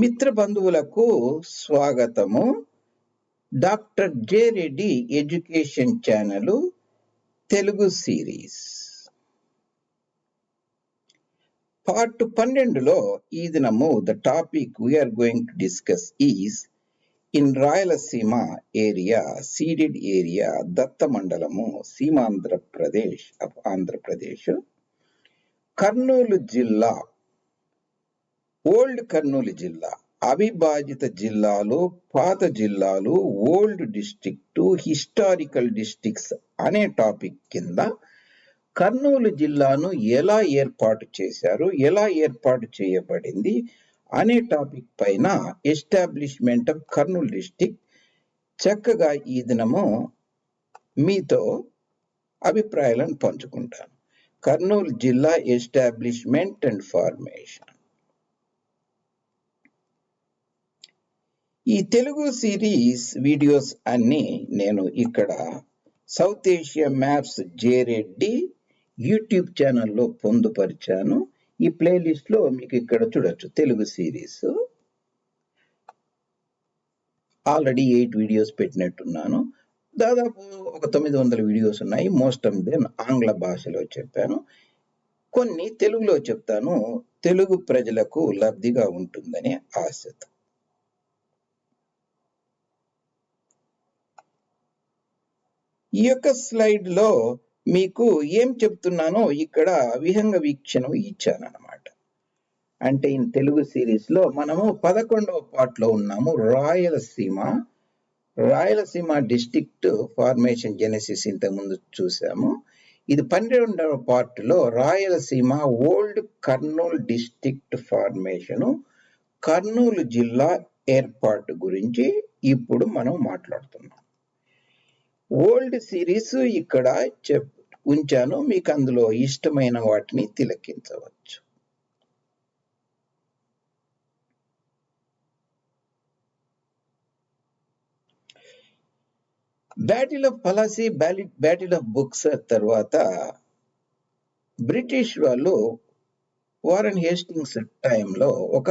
మిత్ర బంధువులకు స్వాగతము. Doctor J Reddy education channel Telugu series. Part పన్నెండులో ఈ దినము the topic we're going to discuss is in Rayalaseema area ceded area దత్త మండలము సీమాంధ్రప్రదేశ్ ఆంధ్రప్రదేశ్. కర్నూలు జిల్లా ఓల్డ్ కర్నూలు జిల్లా అవిభాజిత జిల్లాలు పాత జిల్లాలు ఓల్డ్ డిస్టిక్ట్ హిస్టారికల్ డిస్టిక్స్ అనే టాపిక్ కింద కర్నూలు జిల్లాను ఎలా ఏర్పాటు చేశారు ఎలా ఏర్పాటు చేయబడింది అనే టాపిక్ పైన ఎస్టాబ్లిష్మెంట్ ఆఫ్ కర్నూలు డిస్టిక్ చక్కగా ఈ దినము మీతో అభిప్రాయాలను పంచుకుంటాను. కర్నూలు జిల్లా ఎస్టాబ్లిష్మెంట్ అండ్ ఫార్మేషన్. ఈ తెలుగు సిరీస్ వీడియోస్ అన్ని నేను ఇక్కడ సౌత్ ఏషియా మ్యాప్స్ జేరెడ్డి యూట్యూబ్ ఛానల్లో పొందుపరిచాను. ఈ ప్లేలిస్ట్లో మీకు ఇక్కడ చూడొచ్చు Telugu series. Already eight videos పెట్టినట్టున్నాను. దాదాపు ఒక తొమ్మిది వందల వీడియోస్ ఉన్నాయి. మోస్ట్ ఆఫ్ దెన్ ఆంగ్ల భాషలో చెప్పాను. కొన్ని తెలుగులో చెప్తాను. తెలుగు ప్రజలకు లబ్ధిగా ఉంటుందని ఆశతో. ఈ యొక్క స్లైడ్లో మీకు ఏం చెప్తున్నానో ఇక్కడ విహంగ వీక్షణం ఇచ్చానన్నమాట. అంటే ఈ తెలుగు సిరీస్లో మనము పదకొండవ పార్ట్లో ఉన్నాము Rayalaseema. Rayalaseema district formation genesis ఇంతకుముందు చూసాము. ఇది పన్నెండవ పార్ట్లో Rayalaseema old Kurnool district formation Kurnool జిల్లా ఏర్పాటు గురించి ఇప్పుడు మనం మాట్లాడుతున్నాం. ఓల్డ్ సిరీస్ ఇక్కడ చెప్ ఉంచాను. మీకు అందులో ఇష్టమైన వాటిని తిలకించవచ్చు. Battle of Plassey battle of Buxar తర్వాత బ్రిటిష్ వాళ్ళు వారన్ హేస్టింగ్స్ టైంలో ఒక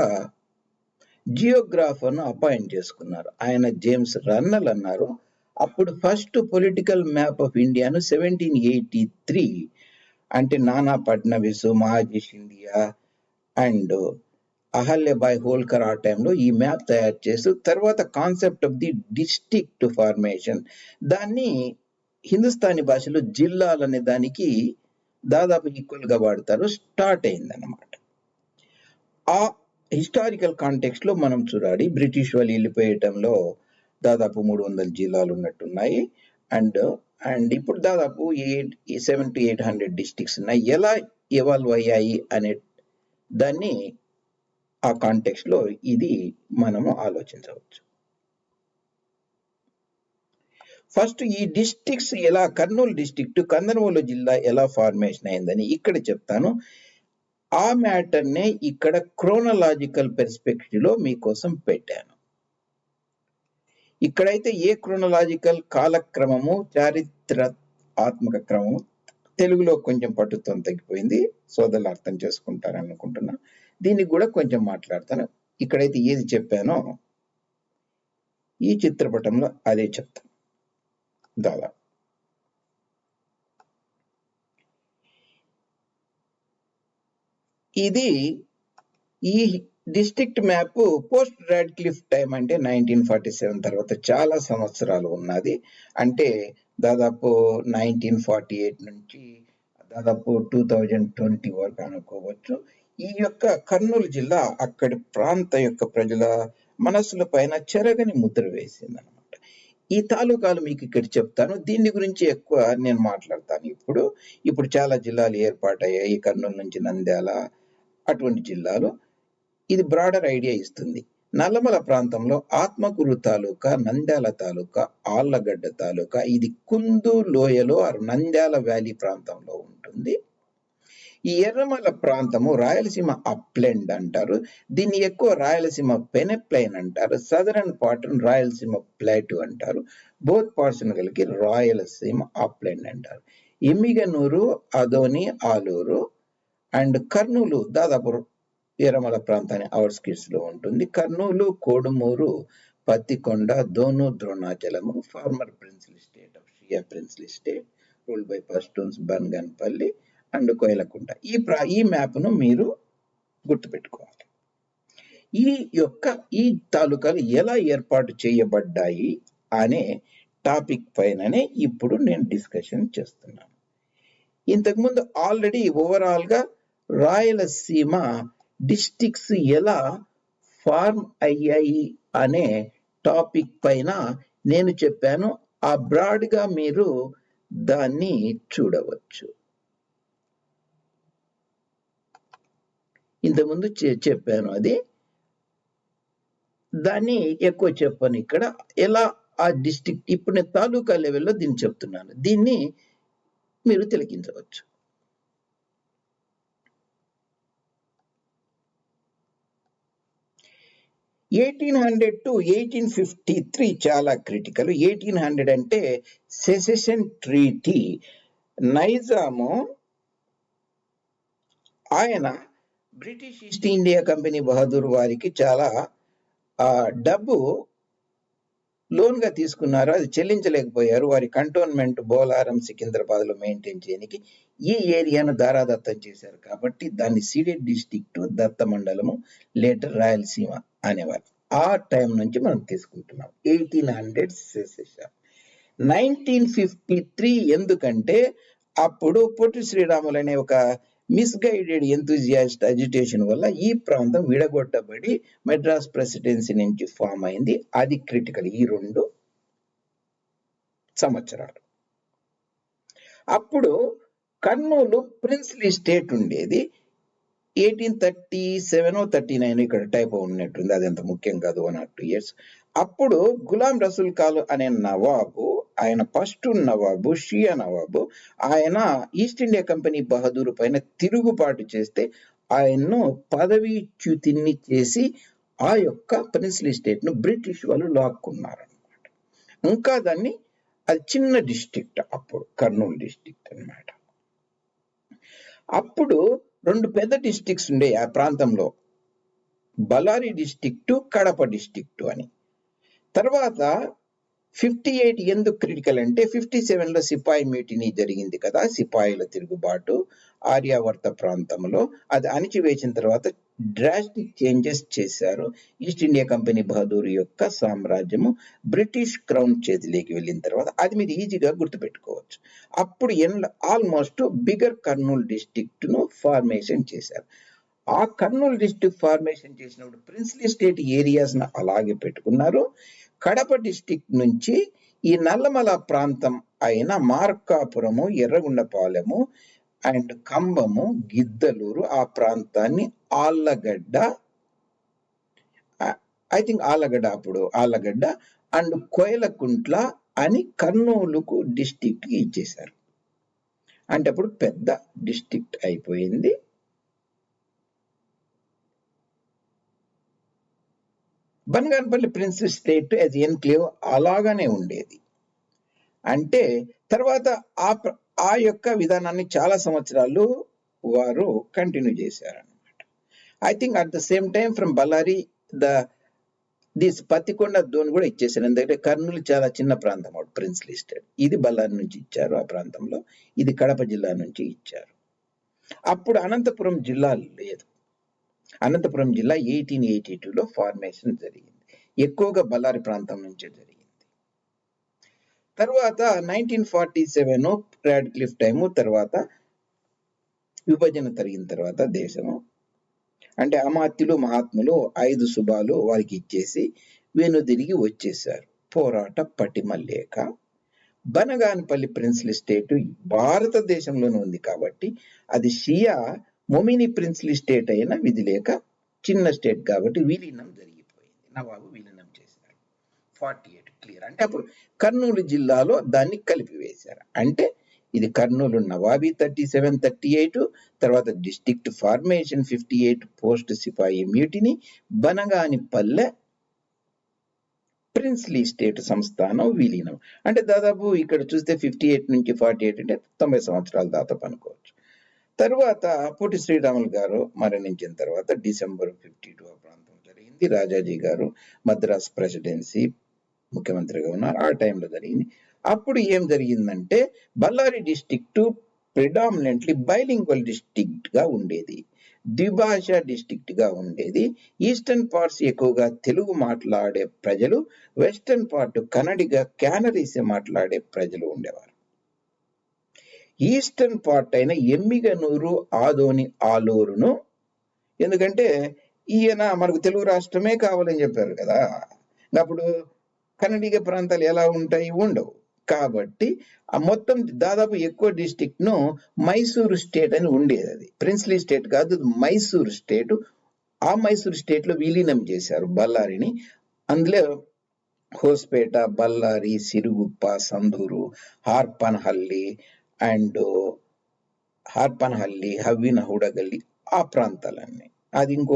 జియోగ్రాఫర్ను అపాయింట్ చేసుకున్నారు. ఆయన జేమ్స్ రన్నల్ అన్నారు. అప్పుడు ఫస్ట్ పొలిటికల్ మ్యాప్ ఆఫ్ ఇండియాను సెవెంటీన్ ఎయిటీ త్రీ అంటే నానా ఫడ్నవీస్ మహాజీ సింధియా అండ్ అహల్యబాయ్ హోల్కర్ ఆ టైంలో ఈ మ్యాప్ తయారు చేస్తూ తర్వాత concept of the district formation దాన్ని హిందుస్థానీ భాషలో జిల్లాలు అనే దానికి దాదాపు ఈక్వల్గా వాడతారు స్టార్ట్ అయిందన్నమాట. ఆ హిస్టారికల్ కాంటెక్స్ట్లో మనం చూడాలి బ్రిటిష్ వాళ్ళు వెళ్ళిపోయటంలో దాదాపు మూడు వందల జిల్లాలు ఉన్నట్టున్నాయి. అండ్ అండ్ ఇప్పుడు దాదాపు eight seven to eight hundred districts ఉన్నాయి. ఎలా ఇవాల్వ్ అయ్యాయి అనే దాన్ని ఆ కాంటెక్స్లో ఇది మనము ఆలోచించవచ్చు. ఫస్ట్ ఈ డిస్ట్రిక్ట్స్ ఎలా కర్నూలు డిస్ట్రిక్ట్ కందనవోలు జిల్లా ఎలా ఫార్మేషన్ అయిందని ఇక్కడ చెప్తాను. ఆ మ్యాటర్నే ఇక్కడ క్రోనలాజికల్ పెర్స్పెక్టివ్లో మీకోసం పెట్టాను. ఇక్కడైతే ఏ క్రోనలాజికల్ కాలక్రమము చారిత్ర ఆత్మక క్రమము తెలుగులో కొంచెం పట్టుతో తగ్గిపోయింది. సోదరులు అర్థం చేసుకుంటారని అనుకుంటున్నా దీనికి కూడా కొంచెం మాట్లాడతాను. ఇక్కడైతే ఏది చెప్పానో ఈ చిత్రపటంలో అదే చెప్తాను. దాదాపు. ఇది ఈ district map post Radcliffe time అంటే నైన్టీన్ ఫార్టీ సెవెన్ తర్వాత చాలా సంవత్సరాలు ఉన్నది. అంటే దాదాపు నైన్టీన్ ఫార్టీ ఎయిట్ నుంచి దాదాపు టూ థౌజండ్ ట్వంటీ వరకు అనుకోవచ్చు. ఈ యొక్క కర్నూలు జిల్లా అక్కడి ప్రాంత యొక్క ప్రజల మనసుల పైన చెరగని ముద్ర వేసింది అనమాట ఈ తాలూకాలు మీకు ఇక్కడ చెప్తాను. దీని గురించి ఎక్కువ నేను మాట్లాడతాను ఇప్పుడు. ఇప్పుడు చాలా జిల్లాలు ఏర్పాటయ్యాయి. కర్నూలు నుంచి నంద్యాల అటువంటి జిల్లాలు. ఇది బ్రాడర్ ఐడియా ఇస్తుంది. నల్లమల ప్రాంతంలో ఆత్మకూరు తాలూకా నంద్యాల తాలూకా ఆళ్ళగడ్డ తాలూకా ఇది కుందు లోయలో నంద్యాల వ్యాలీ ప్రాంతంలో ఉంటుంది. ఈ ఎర్రమల ప్రాంతము రాయలసీమ అప్లెండ్ అంటారు. దీన్ని ఎక్కువ రాయలసీమ పెనెప్లైన్ అంటారు. సదరన్ పార్ట్ రాయలసీమ ప్లేటు అంటారు. బోత్ పార్ట్స్ కలిగి రాయలసీమ అప్లెండ్ అంటారు. ఎమ్మిగనూరు అదోని ఆలూరు అండ్ కర్నూలు దాదాపు ఎర్రమల ప్రాంతాన్ని అవుట్స్కిట్స్లో ఉంటుంది. Kurnool Kodumur Pattikonda Dhone Dronachalam former princely state of Shia princely state rule by Pashtuns Banganapalle and Koilkunta. ఈ ప్రా ఈ మ్యాప్ను మీరు గుర్తుపెట్టుకోవాలి. ఈ యొక్క ఈ తాలూకాలు ఎలా ఏర్పాటు చేయబడ్డాయి అనే టాపిక్ పైననే ఇప్పుడు నేను డిస్కషన్ చేస్తున్నాను. ఇంతకుముందు ఆల్రెడీ ఓవరాల్గా రాయలసీమ డిస్టిక్స్ ఎలా ఫార్మ్ అయ్యాయి అనే టాపిక్ పైన నేను చెప్పాను. ఆ బ్రాడ్గా మీరు దాన్ని చూడవచ్చు. ఇంతకుముందు చెప్పాను అది. దాన్ని ఎక్కువ చెప్పాను ఇక్కడ. ఎలా ఆ డిస్టిక్ ఇప్పుడు నేను తాలూకా లెవెల్లో దీన్ని చెప్తున్నాను. దీన్ని మీరు తిలకించవచ్చు. Eighteen hundred to eighteen fifty three చాలా క్రిటికల్. ఎయిటీన్ హండ్రెడ్ అంటే సెసెషన్ ట్రీటీ. నైజాము ఆయన British East India Company Bahadur వారికి చాలా ఆ, డబ్బు లోన్గా తీసుకున్నారు అది చెల్లించలేకపోయారు. వారి కంటోన్మెంట్ బోలారం సికింద్రాబాద్లో మెయింటైన్ చేయడానికి ఈ ఏరియాను దారాదత్తం చేశారు. కాబట్టి దాన్ని సీడెడ్ డిస్టిక్ట్ దత్త మండలము లేటర్ రాయలసీమ అనేవారు. ఆ టైం నుంచి మనం తీసుకుంటున్నాం. Eighteen hundred cession. Nineteen fifty three ఎందుకంటే అప్పుడు పొట్టి శ్రీరాములు అనే ఒక మిస్గైడెడ్ ఎంతూజియాస్ట్ అజిటేషన్ వల్ల ఈ ప్రాంతం విడగొట్టబడి మెడ్రాస్ ప్రెసిడెన్సీ నుంచి ఫామ్ అయింది. అది క్రిటికల్ ఈ రెండు సంవత్సరాలు. అప్పుడు కర్నూలు ప్రిన్స్లీ స్టేట్ ఉండేది. Eighteen thirty seven thirty nine ఇక్కడ టైప్ ఉన్నట్టుంది. అది అంత ముఖ్యం కాదు వన్ ఆర్ టూ ఇయర్స్ అప్పుడు గులాం రసూల్ కాల్ అనే నవాబు ఆయన ఫస్ట్ నవాబు షియా నవాబు. ఆయన ఈస్ట్ ఇండియా కంపెనీ బహదూరు పైన తిరుగుబాటు చేస్తే ఆయన్ను పదవీచ్యుతిని చేసి ఆ యొక్క ప్రిన్స్లీ స్టేట్ను బ్రిటిష్ వాళ్ళు లాక్కున్నారనమాట ఇంకా దాన్ని అది చిన్న డిస్ట్రిక్ట్ అప్పుడు కర్నూలు డిస్టిక్ట్ అన్నమాట. అప్పుడు రెండు పెద్ద డిస్టిక్స్ ఉండే ఆ ప్రాంతంలో. బళ్ళారి డిస్టిక్టు కడప డిస్టిక్టు అని. తర్వాత ఫిఫ్టీ ఎయిట్ ఎందుకు క్రిటికల్ అంటే ఫిఫ్టీ సెవెన్లో సిపాయి మీటిని జరిగింది కదా సిపాయిల తిరుగుబాటు ఆర్యావర్త ప్రాంతంలో. అది అణిచివేసిన తర్వాత డ్రాస్టిక్ చేంజెస్ చేశారు. ఈస్ట్ ఇండియా కంపెనీ బహదూర్ యొక్క సామ్రాజ్యము బ్రిటిష్ క్రౌన్ చేతిలోకి వెళ్ళిన తర్వాత అది మీరు ఈజీగా గుర్తుపెట్టుకోవచ్చు. అప్పుడు ఆల్మోస్ట్ బిగర్ కర్నూలు డిస్ట్రిక్ట్ను ఫార్మేషన్ చేశారు. ఆ కర్నూలు డిస్టిక్ ఫార్మేషన్ చేసినప్పుడు ప్రిన్స్లీ స్టేట్ ఏరియాస్ను అలాగే పెట్టుకున్నారు. కడప డిస్టిక్ నుంచి ఈ నల్లమల ప్రాంతం అయిన మార్కాపురము ఎర్రగుండపాలెము అండ్ కంబము గిద్దలూరు ఆ ప్రాంతాన్ని ఆళ్ళగడ్డ ఐ థింక్ ఆళ్ళగడ్డ అప్పుడు ఆళ్ళగడ్డ అండ్ కోయలకుంట్ల అని కర్నూలుకు డిస్ట్రిక్ట్ ఇచ్చేశారు. అంటే అప్పుడు పెద్ద డిస్టిక్ట్ అయిపోయింది. Banaganapalle prince state as enclave అలాగానే ఉండేది. అంటే తర్వాత ఆ ఆ యొక్క విధానాన్ని చాలా సంవత్సరాలు వారు కంటిన్యూ చేశారనమాట I think at the same time from Bellary the this Pattikonda Dhone కూడా ఇచ్చేసారు ఎందుకంటే కర్నూలు చాలా చిన్న ప్రాంతం అవుట్ ప్రిన్స్ లిస్టెడ్ ఇది బళ్ళారి నుంచి ఇచ్చారు ఆ ప్రాంతంలో. ఇది కడప జిల్లా నుంచి ఇచ్చారు. అప్పుడు అనంతపురం జిల్లా లేదు. అనంతపురం జిల్లా ఎయిటీన్ ఎయిటీ టూలో ఫార్మేషన్ జరిగింది. ఎక్కువగా బళ్ళారి ప్రాంతం నుంచే జరిగింది. తర్వాత nineteen forty seven cliff time తర్వాత విభజన జరిగిన తర్వాత దేశము అంటే అమాత్యులు మహాత్ములు ఐదు శుభాలు వారికి ఇచ్చేసి వెనుదిరిగి వచ్చేశారు. వచ్చేసారు పోరాట పటిమ లేక బనగానపల్లి ప్రిన్సిల్ స్టేట్ భారతదేశంలోనే ఉంది కాబట్టి అది షియా మొమిని ప్రిన్స్లీ స్టేట్ అయిన విధి లేక చిన్న స్టేట్ కాబట్టి విలీనం జరిగిపోయింది. నవాబు విలీనం చేశారు ఫార్టీ ఎయిట్ క్లియర్. అంటే అప్పుడు కర్నూలు జిల్లాలో దాన్ని కలిపివేశారు. అంటే ఇది Kurnool nawabi thirty seven thirty eight తర్వాత district formation fifty eight post సిపాయి మ్యూటిని బనగానిపల్లె ప్రిన్స్లీ స్టేట్ సంస్థానం విలీనం. అంటే దాదాపు ఇక్కడ చూస్తే ఫిఫ్టీ ఎయిట్ నుంచి ఫార్టీ ఎయిట్ అంటే తొంభై సంవత్సరాల దాదాపు అనుకోవచ్చు తర్వాత పొట్టి శ్రీరాములు గారు మరణించిన తర్వాత డిసెంబర్ ఫిఫ్టీ టూ ఆ ప్రాంతం జరిగింది. రాజాజీ గారు మద్రాస్ ప్రెసిడెన్సీ ముఖ్యమంత్రిగా ఉన్నారు. ఆ టైంలో జరిగింది. అప్పుడు ఏం జరిగిందంటే బళ్ళారి డిస్టిక్ట్ ప్రిడామినెంట్లీ బైలింగ్వల్ డిస్టిక్ట్గా ఉండేది. ద్విభాష డిస్టిక్ట్గా ఉండేది. ఈస్టర్న్ పార్ట్స్ ఎక్కువగా తెలుగు మాట్లాడే ప్రజలు వెస్టర్న్ పార్ట్ కన్నడిగా క్యానరీస్ మాట్లాడే ప్రజలు ఉండేవారు. ఈస్టర్న్ పార్ట్ అయిన ఎమ్మిగనూరు ఆదోని ఆలూరును ఎందుకంటే ఈయన మనకు తెలుగు రాష్ట్రమే కావాలని చెప్పారు కదా. అప్పుడు కన్నడిగ ప్రాంతాలు ఎలా ఉంటాయి? ఉండవు. కాబట్టి ఆ మొత్తం దాదాపు ఎక్కువ డిస్టిక్ను మైసూరు స్టేట్ అని ఉండేది అది. ప్రిన్స్లీ స్టేట్ కాదు మైసూరు స్టేట్. ఆ మైసూరు స్టేట్లో విలీనం చేశారు బళ్ళారిని. అందులో హోస్పేట బళ్ళారి సిరుగుప్ప సందూరు హార్పన్హల్లి అండ్ హార్పన్హల్లి హవ్విన హుడగల్లి ఆ ప్రాంతాలన్నీ. అది ఇంకో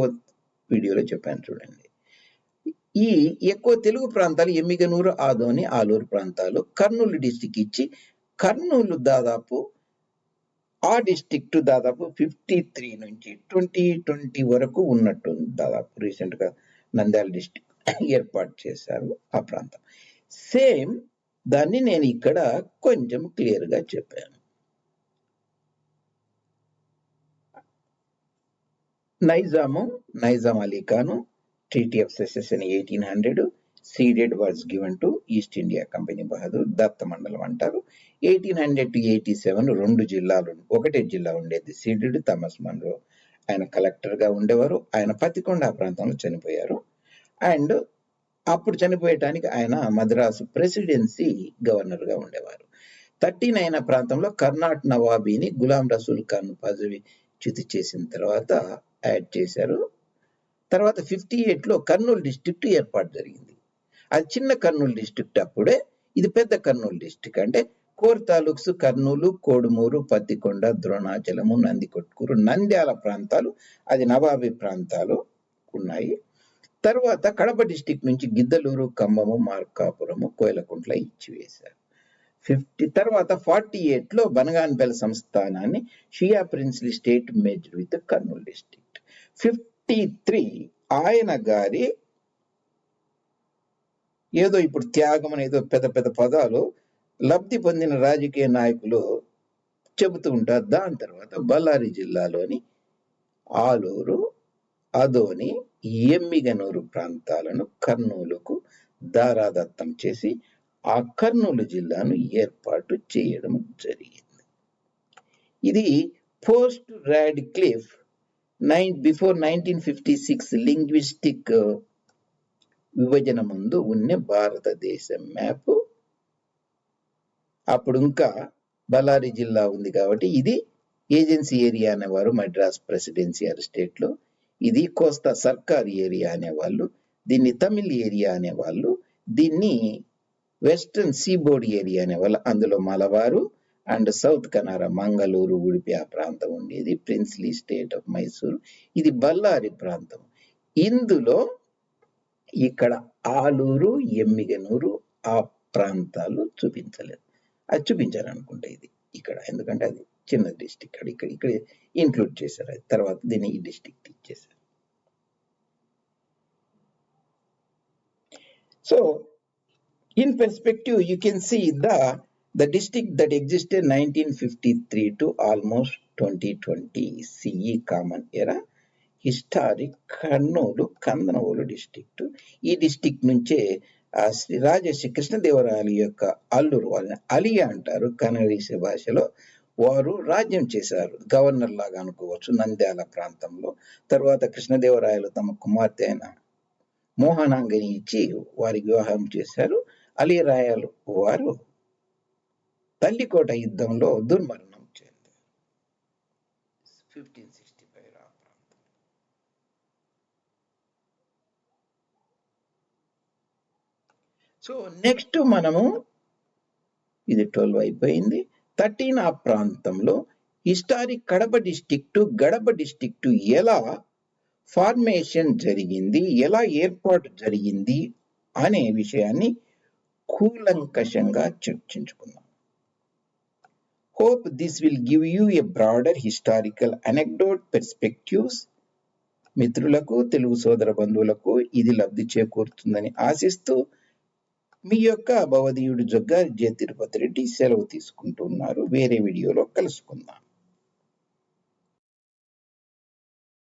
వీడియోలో చెప్పాను చూడండి. ఈ ఎక్కువ తెలుగు ప్రాంతాలు ఎమ్మిగనూరు ఆదోని ఆలూరు ప్రాంతాలు కర్నూలు డిస్టిక్ ఇచ్చి కర్నూలు దాదాపు ఆ డిస్టిక్ట్ దాదాపు ఫిఫ్టీ త్రీ నుంచి ట్వంటీ ట్వంటీ వరకు ఉన్నట్టు దాదాపు రీసెంట్గా నంద్యాల డిస్టిక్ ఏర్పాటు చేశారు ఆ ప్రాంతం. సేమ్ దాన్ని నేను ఇక్కడ కొంచెం క్లియర్గా చెప్పాను. Nizam Nizam Ali Khan treaty of cession eighteen hundred ceded was given to East India Company Bahadur దత్త మండలం అంటారు. Eighteen hundred to eighty seven రెండు జిల్లాలు ఒకటే జిల్లా ఉండేది సీడెడ్ థమస్ మన్రో. ఆయన కలెక్టర్గా ఉండేవారు. ఆయన పతికొండ ప్రాంతంలో చనిపోయారు. అండ్ అప్పుడు చనిపోయటానికి ఆయన మద్రాసు ప్రెసిడెన్సీ గవర్నర్గా ఉండేవారు. థర్టీ నైన్ ప్రాంతంలో కర్ణాటక నవాబీని గులాం రసూల్ ఖాన్ పదవి చ్యుతి చేసిన తర్వాత యాడ్ చేశారు. తర్వాత ఫిఫ్టీ ఎయిట్లో కర్నూలు డిస్టిక్ట్ ఏర్పాటు జరిగింది. అది చిన్న కర్నూలు డిస్టిక్ట్ అప్పుడే ఇది పెద్ద కర్నూలు డిస్టిక్ అంటే కోర్ తాలూక్స్ కర్నూలు కోడుమూరు పత్తికొండ ద్రోణాచలము నందికొట్కూరు నంద్యాల ప్రాంతాలు అది నవాబీ ప్రాంతాలు ఉన్నాయి. తర్వాత కడప డిస్టిక్ నుంచి గిద్దలూరు ఖమ్మము మార్కాపురము కోయలకుంట్ల ఇచ్చివేశారు. ఫిఫ్టీ తర్వాత ఫార్టీ ఎయిట్లో బనగాన్పల్లి సంస్థానాన్ని Shia princely state merger with Kurnool district fifty three ఆయన గారి ఏదో ఇప్పుడు త్యాగం అనేదో పెద్ద పెద్ద పదాలు లబ్ధి పొందిన రాజకీయ నాయకులు చెబుతూ ఉంటారు. దాని తర్వాత బళ్ళారి జిల్లాలోని ఆలూరు అదోని ఎమ్మిగనూరు ప్రాంతాలను కర్నూలుకు దారాదత్తం చేసి ఆ కర్నూలు జిల్లాను ఏర్పాటు చేయడం జరిగింది. ఇది post Radcliffe nine before nineteen fifty six linguistic uh, విభజన ముందు ఉన్న భారతదేశం మ్యాప్. అప్పుడు ఇంకా బళ్ళారి జిల్లా ఉంది కాబట్టి ఇది ఏజెన్సీ ఏరియా అనేవారు మద్రాస్ ప్రెసిడెన్షియల్ స్టేట్లో ఇది కోస్తా సర్కార్ ఏరియా అనేవాళ్ళు దీన్ని తమిళ్ ఏరియా అనేవాళ్ళు దీన్ని వెస్టర్న్ సీబోర్డ్ ఏరియా అనేవాళ్ళు అందులో మలబారు అండ్ సౌత్ కనర మంగళూరు ఉడిపి ఆ ప్రాంతం ఉండేది. Princely state of Mysore. ఇది బల్లారి ప్రాంతం. ఇందులో ఇక్కడ ఆలూరు ఎమ్మిగనూరు ఆ ప్రాంతాలు చూపించలేదు అది చూపించాలనుకుంటే ఇది ఇక్కడ. ఎందుకంటే అది చిన్న డిస్టిక్ ఇక్కడ. ఇక్కడ ఇక్కడ ఇంక్లూడ్ చేశారు. అది తర్వాత దీన్ని ఈ డిస్టిక్ ఇచ్చేసారు so in perspective you can see the the district that existed 1953 to almost 2020 CE common era historic Kurnool Kandanavolu district ఈ డిస్టిక్ నుంచే శ్రీ రాజశ్రీ కృష్ణదేవరాయలు యొక్క అల్లురు వాళ్ళని అలియా అంటారు. కన్నడీస భాషలో వారు రాజ్యం చేశారు. గవర్నర్ లాగా అనుకోవచ్చు నంద్యాల ప్రాంతంలో. తర్వాత కృష్ణదేవరాయలు తమ కుమార్తె అయిన మోహనాంగని ఇచ్చి వారి వివాహం చేశారు. అలీరాయలు వారు తల్లికోట యుద్ధంలో దుర్మరణం చెందారు ఫిఫ్టీన్ సిక్స్టీ ఫైవ్ ఆ ప్రాంతం. సో నెక్స్ట్ మనము ఇది ట్వెల్వ్ అయిపోయింది. థర్టీన్ ఆ ప్రాంతంలో historic Kadapa district Gadapa district ఎలా ఫార్మేషన్ జరిగింది ఎలా ఏర్పాటు జరిగింది అనే విషయాన్ని కూలంకషంగా చర్చించుకుందాం. Hope this will give you a broader historical anecdote perspectives మిత్రులకు తెలుగు సోదర బంధువులకు ఇది లబ్ధి చేకూరుతుందని ఆశిస్తూ మీ యొక్క భవదీయుడు జొగ్గారి జే తిరుపతి రెడ్డి సెలవు తీసుకుంటున్నారు. వేరే వీడియోలో కలుసుకుందాం.